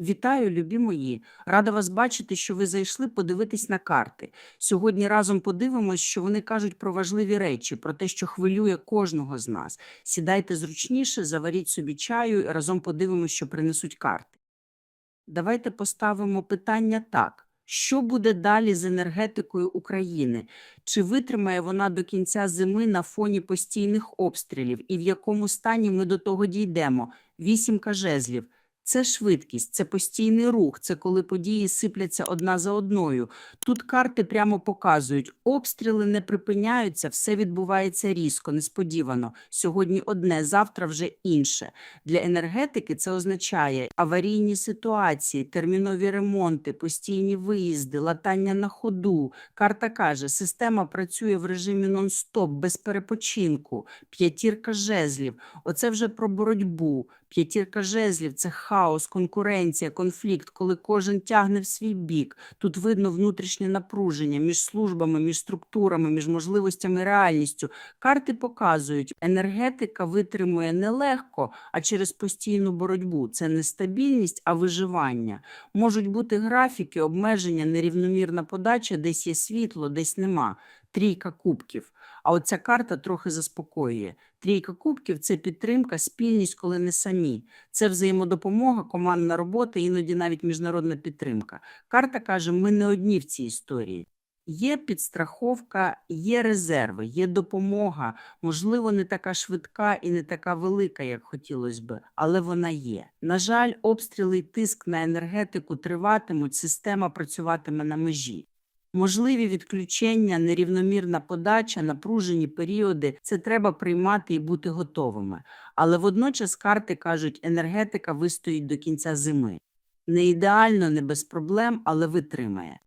Вітаю, любі мої! Рада вас бачити, що ви зайшли подивитись на карти. Сьогодні разом подивимось, що вони кажуть про важливі речі, про те, що хвилює кожного з нас. Сідайте зручніше, заваріть собі чаю і разом подивимось, що принесуть карти. Давайте поставимо питання так. Що буде далі з енергетикою України? Чи витримає вона до кінця зими на фоні постійних обстрілів? І в якому стані ми до того дійдемо? Вісімка жезлів. Це швидкість, це постійний рух, це коли події сипляться одна за одною. Тут карти прямо показують, обстріли не припиняються, все відбувається різко, несподівано. Сьогодні одне, завтра вже інше. Для енергетики це означає аварійні ситуації, термінові ремонти, постійні виїзди, латання на ходу. Карта каже, система працює в режимі нон-стоп, без перепочинку. П'ятірка жезлів. Оце вже про боротьбу. П'ятірка жезлів це хаос, конкуренція, конфлікт, коли кожен тягне в свій бік. Тут видно внутрішнє напруження між службами, між структурами, між можливостями і реальністю. Карти показують, енергетика витримує не легко, а через постійну боротьбу. Це не стабільність, а виживання. Можуть бути графіки, обмеження, нерівномірна подача, десь є світло, десь нема. Трійка кубків. А оця карта трохи заспокоює. Трійка кубків це підтримка, спільність, коли не самі. Це взаємодопомога, командна робота, іноді навіть міжнародна підтримка. Карта каже, ми не одні в цій історії. Є підстраховка, є резерви, є допомога. Можливо, не така швидка і не така велика, як хотілося би, але вона є. На жаль, обстріли і тиск на енергетику триватимуть, система працюватиме на межі. Можливі відключення, нерівномірна подача, напружені періоди це треба приймати і бути готовими. Але водночас карти кажуть, енергетика вистоїть до кінця зими. Не ідеально, не без проблем, але витримає.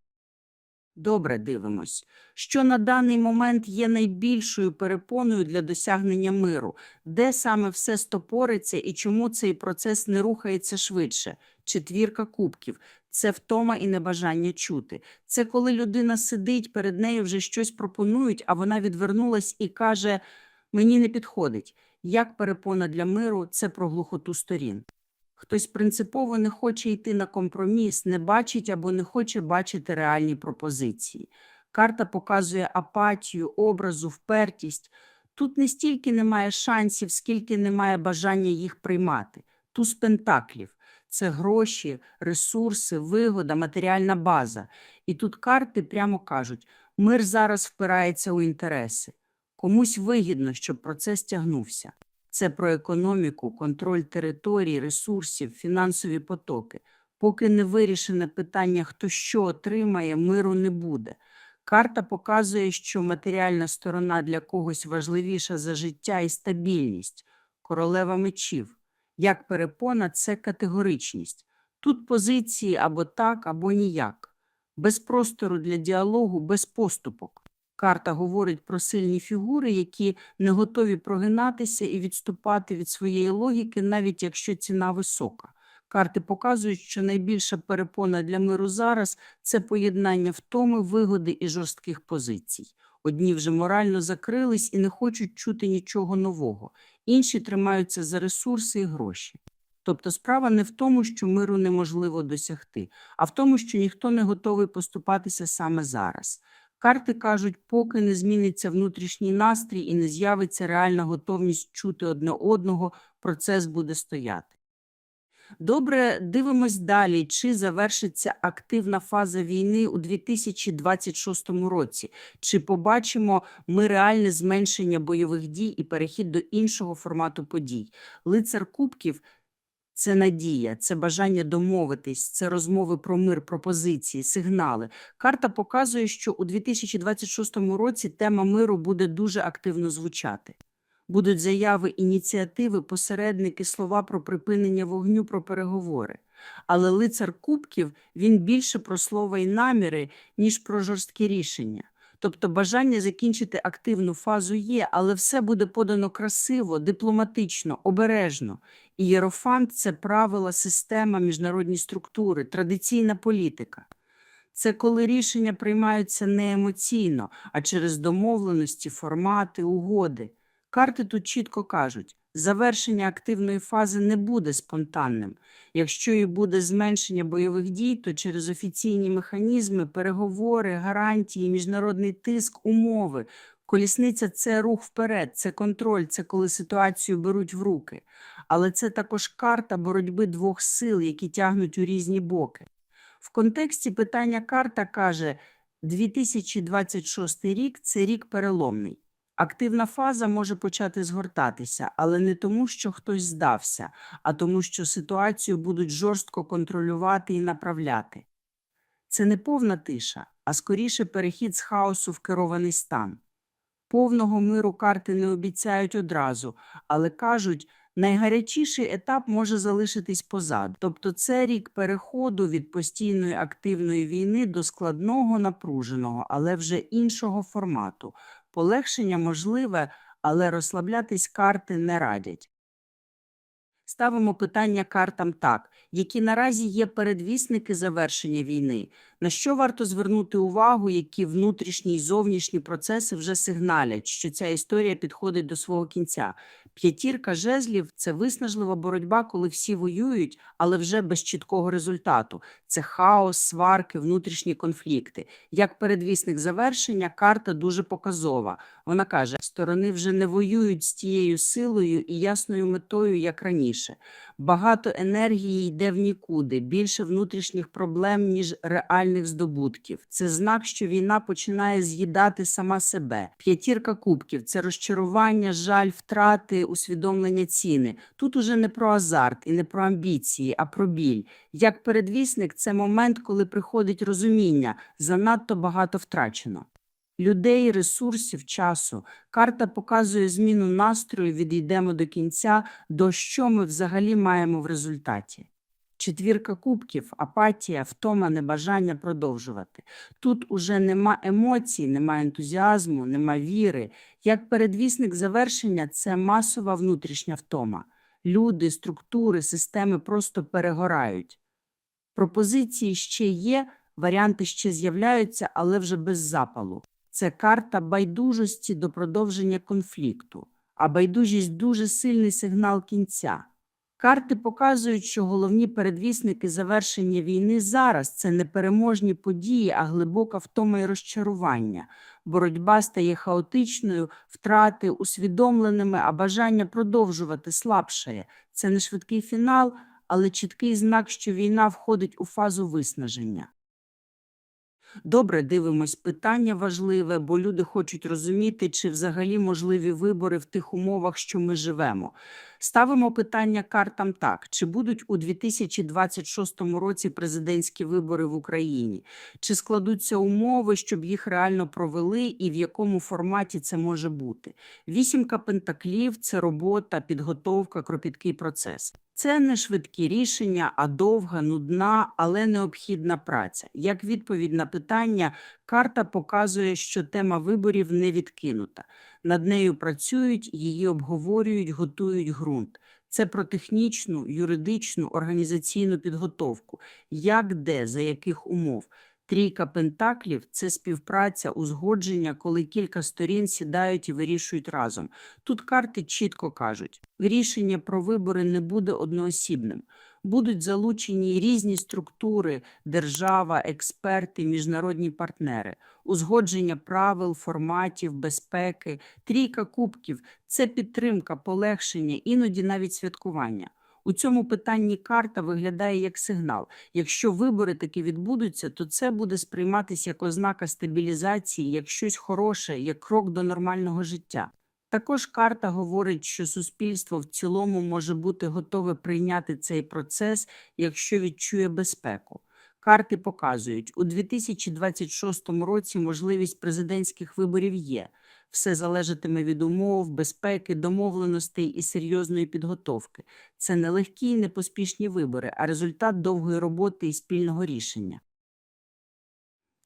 Добре, дивимось. Що на даний момент є найбільшою перепоною для досягнення миру? Де саме все стопориться і чому цей процес не рухається швидше? Четвірка кубків це втома і небажання чути. Це коли людина сидить, перед нею вже щось пропонують, а вона відвернулась і каже: Мені не підходить. Як перепона для миру це про глухоту сторін. Хтось принципово не хоче йти на компроміс, не бачить або не хоче бачити реальні пропозиції. Карта показує апатію, образу, впертість. Тут не стільки немає шансів, скільки немає бажання їх приймати. Туз пентаклів це гроші, ресурси, вигода, матеріальна база. І тут карти прямо кажуть: мир зараз впирається у інтереси. Комусь вигідно, щоб процес тягнувся. Це про економіку, контроль територій, ресурсів, фінансові потоки. Поки не вирішене питання, хто що отримає, миру не буде. Карта показує, що матеріальна сторона для когось важливіша за життя і стабільність. Королева мечів. Як перепона, це категоричність. Тут позиції або так, або ніяк. Без простору для діалогу, без поступок. Карта говорить про сильні фігури, які не готові прогинатися і відступати від своєї логіки, навіть якщо ціна висока. Карти показують, що найбільша перепона для миру зараз це поєднання втоми, вигоди і жорстких позицій. Одні вже морально закрились і не хочуть чути нічого нового, інші тримаються за ресурси і гроші. Тобто справа не в тому, що миру неможливо досягти, а в тому, що ніхто не готовий поступатися саме зараз. Карти кажуть, поки не зміниться внутрішній настрій і не з'явиться реальна готовність чути одне одного, процес буде стояти. Добре, дивимось далі, чи завершиться активна фаза війни у 2026 році, чи побачимо ми реальне зменшення бойових дій і перехід до іншого формату подій. Лицар Кубків це надія, це бажання домовитись, це розмови про мир, пропозиції, сигнали. Карта показує, що у 2026 році тема миру буде дуже активно звучати. Будуть заяви, ініціативи, посередники, слова про припинення вогню, про переговори. Але лицар Кубків він більше про слова і наміри, ніж про жорсткі рішення. Тобто бажання закінчити активну фазу є, але все буде подано красиво, дипломатично, обережно. І єрофант це правила, система, міжнародні структури, традиційна політика. Це коли рішення приймаються не емоційно, а через домовленості, формати, угоди. Карти тут чітко кажуть: Завершення активної фази не буде спонтанним. Якщо і буде зменшення бойових дій, то через офіційні механізми, переговори, гарантії, міжнародний тиск, умови. Колісниця це рух вперед, це контроль, це коли ситуацію беруть в руки. Але це також карта боротьби двох сил, які тягнуть у різні боки. В контексті питання карта каже, 2026 рік це рік переломний. Активна фаза може почати згортатися, але не тому, що хтось здався, а тому, що ситуацію будуть жорстко контролювати і направляти. Це не повна тиша, а скоріше перехід з хаосу в керований стан. Повного миру карти не обіцяють одразу, але кажуть, найгарячіший етап може залишитись позаду. Тобто це рік переходу від постійної активної війни до складного напруженого, але вже іншого формату. Полегшення можливе, але розслаблятись карти не радять. Ставимо питання картам так, які наразі є передвісники завершення війни, на що варто звернути увагу, які внутрішні й зовнішні процеси вже сигналять, що ця історія підходить до свого кінця. П'ятірка жезлів це виснажлива боротьба, коли всі воюють, але вже без чіткого результату. Це хаос, сварки, внутрішні конфлікти. Як передвісник завершення, карта дуже показова. Вона каже, сторони вже не воюють з тією силою і ясною метою, як раніше. Багато енергії йде в нікуди, більше внутрішніх проблем, ніж реальних здобутків. Це знак, що війна починає з'їдати сама себе. П'ятірка кубків це розчарування, жаль, втрати, усвідомлення ціни. Тут уже не про азарт і не про амбіції, а про біль. Як передвісник, це момент, коли приходить розуміння, занадто багато втрачено. Людей, ресурсів, часу. Карта показує зміну настрою від «йдемо до кінця до що ми взагалі маємо в результаті. Четвірка кубків, апатія, втома, небажання продовжувати. Тут уже нема емоцій, нема ентузіазму, нема віри. Як передвісник завершення це масова внутрішня втома. Люди, структури, системи просто перегорають. Пропозиції ще є, варіанти ще з'являються, але вже без запалу. Це карта байдужості до продовження конфлікту, а байдужість дуже сильний сигнал кінця. Карти показують, що головні передвісники завершення війни зараз це не переможні події, а глибока втома і розчарування. Боротьба стає хаотичною, втрати усвідомленими, а бажання продовжувати слабшає. Це не швидкий фінал, але чіткий знак, що війна входить у фазу виснаження. Добре, дивимось. Питання важливе, бо люди хочуть розуміти, чи взагалі можливі вибори в тих умовах, що ми живемо. Ставимо питання картам так: чи будуть у 2026 році президентські вибори в Україні? Чи складуться умови, щоб їх реально провели, і в якому форматі це може бути? Вісімка пентаклів це робота, підготовка, кропіткий процес. Це не швидкі рішення, а довга, нудна, але необхідна праця. Як відповідь на питання, карта показує, що тема виборів не відкинута. Над нею працюють, її обговорюють, готують ґрунт. Це про технічну, юридичну, організаційну підготовку. Як де, за яких умов. Трійка пентаклів це співпраця, узгодження, коли кілька сторін сідають і вирішують разом. Тут карти чітко кажуть, рішення про вибори не буде одноосібним. Будуть залучені різні структури, держава, експерти, міжнародні партнери, узгодження правил, форматів, безпеки, трійка кубків це підтримка, полегшення, іноді навіть святкування. У цьому питанні карта виглядає як сигнал. Якщо вибори таки відбудуться, то це буде сприйматися як ознака стабілізації, як щось хороше, як крок до нормального життя. Також карта говорить, що суспільство в цілому може бути готове прийняти цей процес, якщо відчує безпеку. Карти показують, у 2026 році можливість президентських виборів є. Все залежатиме від умов, безпеки, домовленостей і серйозної підготовки. Це не легкі і не поспішні вибори, а результат довгої роботи і спільного рішення.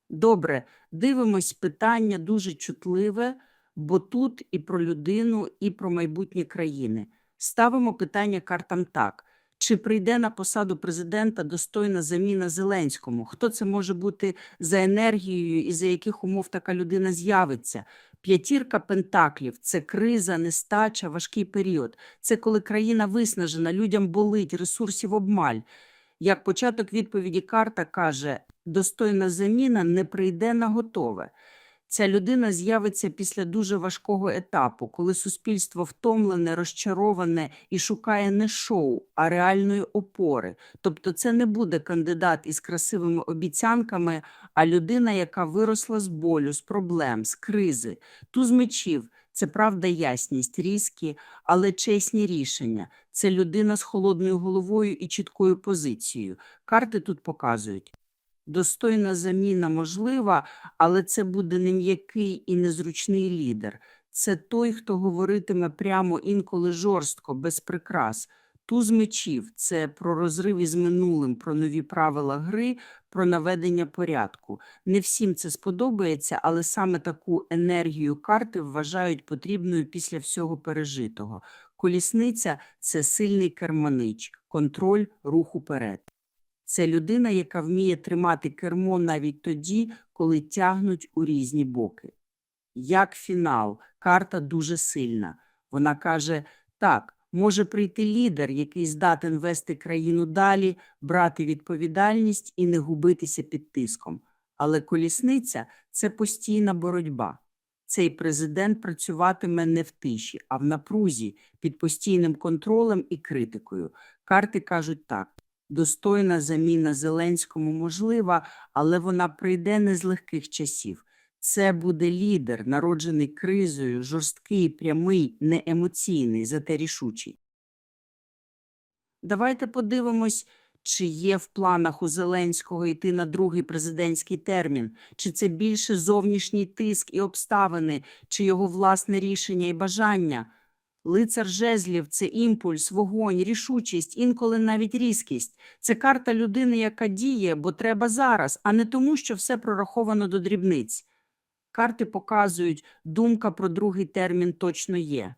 Добре, дивимось питання дуже чутливе, бо тут і про людину, і про майбутнє країни. Ставимо питання картам так. Чи прийде на посаду президента достойна заміна Зеленському? Хто це може бути за енергією і за яких умов така людина з'явиться? П'ятірка пентаклів це криза, нестача, важкий період. Це коли країна виснажена, людям болить, ресурсів обмаль. Як початок відповіді карта каже, достойна заміна не прийде на готове. Ця людина з'явиться після дуже важкого етапу, коли суспільство втомлене, розчароване і шукає не шоу, а реальної опори. Тобто це не буде кандидат із красивими обіцянками, а людина, яка виросла з болю, з проблем, з кризи. Туз мечів це правда, ясність, різкі, але чесні рішення. Це людина з холодною головою і чіткою позицією. Карти тут показують. Достойна заміна можлива, але це буде не м'який і незручний лідер. Це той, хто говоритиме прямо інколи жорстко, без прикрас. Туз мечів це про розрив із минулим, про нові правила гри, про наведення порядку. Не всім це сподобається, але саме таку енергію карти вважають потрібною після всього пережитого. Колісниця це сильний керманич, контроль, рух уперед. Це людина, яка вміє тримати кермо навіть тоді, коли тягнуть у різні боки. Як фінал, карта дуже сильна. Вона каже: так, може прийти лідер, який здатен вести країну далі, брати відповідальність і не губитися під тиском. Але колісниця це постійна боротьба. Цей президент працюватиме не в тиші, а в напрузі, під постійним контролем і критикою. Карти кажуть так. Достойна заміна Зеленському можлива, але вона прийде не з легких часів. Це буде лідер, народжений кризою, жорсткий, прямий, не емоційний, зате рішучий. Давайте подивимось, чи є в планах у Зеленського йти на другий президентський термін, чи це більше зовнішній тиск і обставини, чи його власне рішення і бажання. Лицар жезлів це імпульс, вогонь, рішучість, інколи навіть різкість. Це карта людини, яка діє, бо треба зараз, а не тому, що все прораховано до дрібниць. Карти показують, думка про другий термін точно є.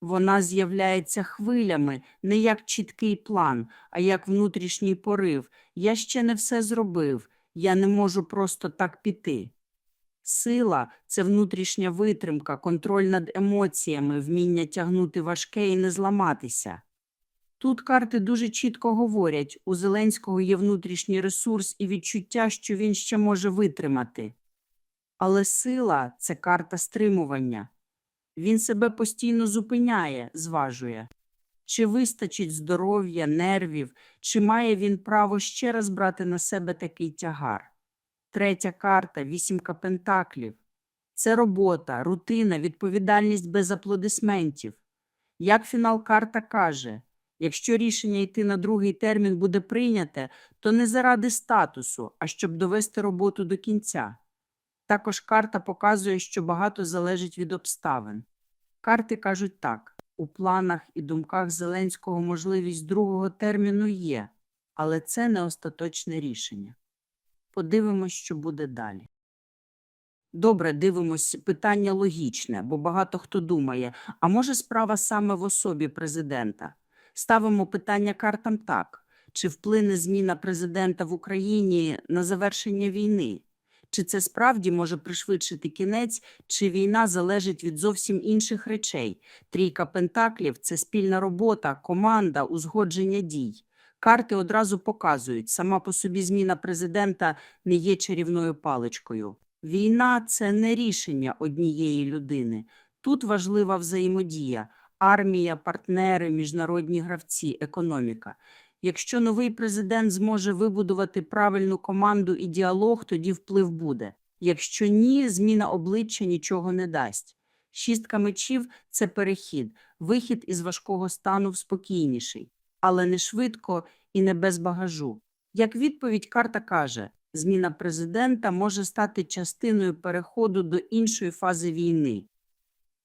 Вона з'являється хвилями, не як чіткий план, а як внутрішній порив. Я ще не все зробив, я не можу просто так піти. Сила це внутрішня витримка, контроль над емоціями, вміння тягнути важке і не зламатися. Тут карти дуже чітко говорять, у Зеленського є внутрішній ресурс і відчуття, що він ще може витримати. Але сила це карта стримування. Він себе постійно зупиняє, зважує. Чи вистачить здоров'я, нервів, чи має він право ще раз брати на себе такий тягар? Третя карта вісімка пентаклів. Це робота, рутина, відповідальність без аплодисментів. Як фінал карта каже, якщо рішення йти на другий термін буде прийняте, то не заради статусу, а щоб довести роботу до кінця. Також карта показує, що багато залежить від обставин. Карти кажуть так: у планах і думках Зеленського можливість другого терміну є, але це не остаточне рішення. Подивимось, що буде далі. Добре, дивимось, питання логічне, бо багато хто думає, а може справа саме в особі президента? Ставимо питання картам так. Чи вплине зміна президента в Україні на завершення війни? Чи це справді може пришвидшити кінець, чи війна залежить від зовсім інших речей? Трійка пентаклів це спільна робота, команда, узгодження дій. Карти одразу показують, сама по собі зміна президента не є чарівною паличкою. Війна це не рішення однієї людини. Тут важлива взаємодія, армія, партнери, міжнародні гравці, економіка. Якщо новий президент зможе вибудувати правильну команду і діалог, тоді вплив буде. Якщо ні, зміна обличчя нічого не дасть. Шістка мечів це перехід, вихід із важкого стану в спокійніший, але не швидко і не без багажу. Як відповідь, карта каже, зміна президента може стати частиною переходу до іншої фази війни.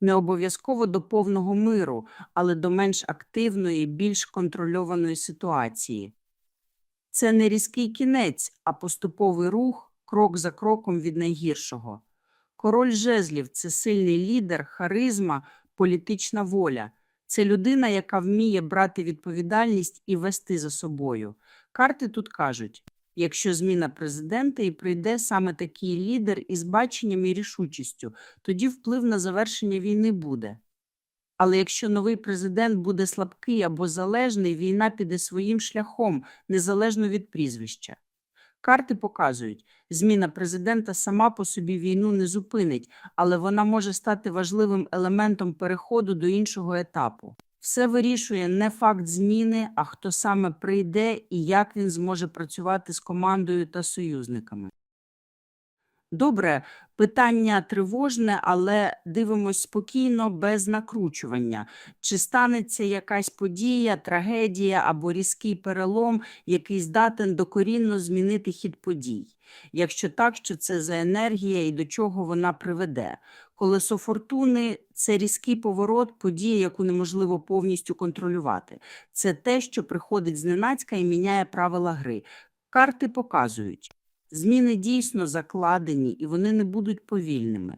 Не обов'язково до повного миру, але до менш активної, більш контрольованої ситуації. Це не різкий кінець, а поступовий рух, крок за кроком від найгіршого. Король жезлів це сильний лідер, харизма, політична воля. Це людина, яка вміє брати відповідальність і вести за собою. Карти тут кажуть: якщо зміна президента і прийде саме такий лідер із баченням і рішучістю, тоді вплив на завершення війни буде. Але якщо новий президент буде слабкий або залежний, війна піде своїм шляхом, незалежно від прізвища. Карти показують, зміна президента сама по собі війну не зупинить, але вона може стати важливим елементом переходу до іншого етапу. Все вирішує не факт зміни, а хто саме прийде і як він зможе працювати з командою та союзниками. Добре, питання тривожне, але дивимось спокійно, без накручування. Чи станеться якась подія, трагедія або різкий перелом, який здатен докорінно змінити хід подій? Якщо так, що це за енергія і до чого вона приведе? Колесо фортуни це різкий поворот, подія, яку неможливо повністю контролювати. Це те, що приходить зненацька і міняє правила гри. Карти показують. Зміни дійсно закладені, і вони не будуть повільними.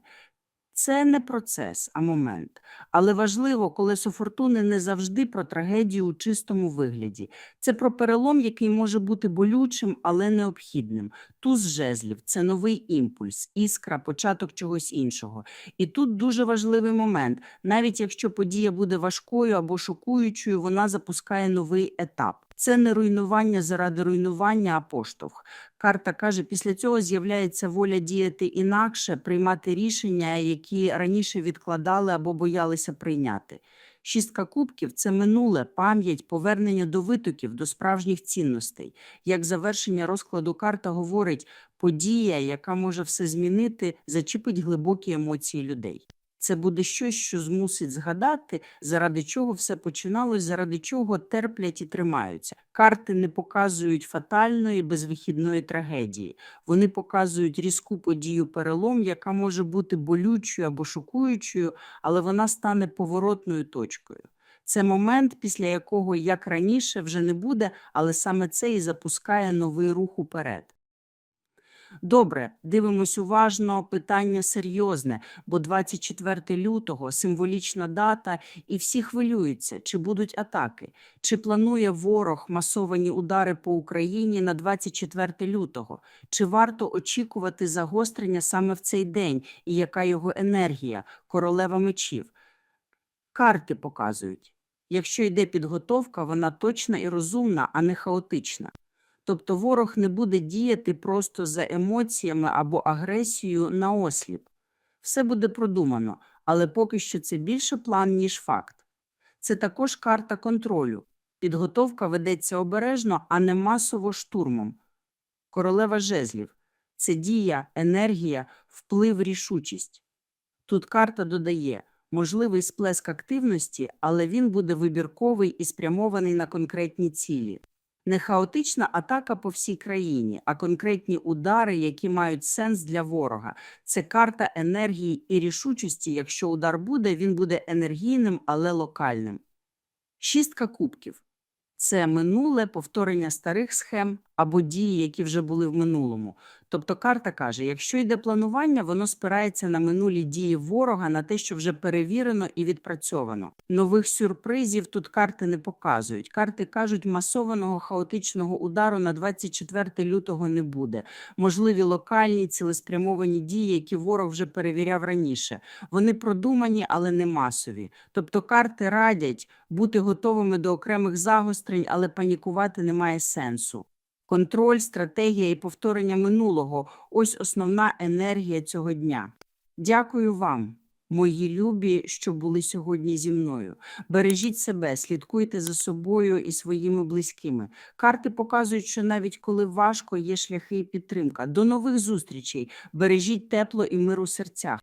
Це не процес, а момент. Але важливо, колесо фортуни не завжди про трагедію у чистому вигляді. Це про перелом, який може бути болючим, але необхідним. Туз жезлів це новий імпульс, іскра, початок чогось іншого. І тут дуже важливий момент. Навіть якщо подія буде важкою або шокуючою, вона запускає новий етап. Це не руйнування заради руйнування, а поштовх. Карта каже, після цього з'являється воля діяти інакше, приймати рішення, які раніше відкладали або боялися прийняти. Шістка кубків це минуле, пам'ять, повернення до витоків, до справжніх цінностей. Як завершення розкладу карта говорить, подія, яка може все змінити, зачіпить глибокі емоції людей. Це буде щось, що змусить згадати, заради чого все починалось, заради чого терплять і тримаються. Карти не показують фатальної безвихідної трагедії. Вони показують різку подію перелом, яка може бути болючою або шокуючою, але вона стане поворотною точкою. Це момент, після якого, як раніше, вже не буде, але саме це і запускає новий рух уперед. Добре, дивимось уважно, питання серйозне, бо 24 лютого символічна дата, і всі хвилюються, чи будуть атаки, чи планує ворог масовані удари по Україні на 24 лютого, чи варто очікувати загострення саме в цей день, і яка його енергія, королева мечів. Карти показують. Якщо йде підготовка, вона точна і розумна, а не хаотична. Тобто ворог не буде діяти просто за емоціями або агресією на осліп. Все буде продумано, але поки що це більше план, ніж факт. Це також карта контролю. Підготовка ведеться обережно, а не масово штурмом. Королева жезлів це дія, енергія, вплив, рішучість. Тут карта додає можливий сплеск активності, але він буде вибірковий і спрямований на конкретні цілі. Не хаотична атака по всій країні, а конкретні удари, які мають сенс для ворога. Це карта енергії і рішучості. Якщо удар буде, він буде енергійним, але локальним. Шістка кубків це минуле повторення старих схем або дії, які вже були в минулому. Тобто карта каже, якщо йде планування, воно спирається на минулі дії ворога, на те, що вже перевірено і відпрацьовано. Нових сюрпризів тут карти не показують. Карти кажуть, масованого хаотичного удару на 24 лютого не буде. Можливі локальні цілеспрямовані дії, які ворог вже перевіряв раніше. Вони продумані, але не масові. Тобто карти радять бути готовими до окремих загострень, але панікувати немає сенсу. Контроль, стратегія і повторення минулого ось основна енергія цього дня. Дякую вам, мої любі, що були сьогодні зі мною. Бережіть себе, слідкуйте за собою і своїми близькими. Карти показують, що навіть коли важко, є шляхи і підтримка. До нових зустрічей. Бережіть тепло і мир у серцях.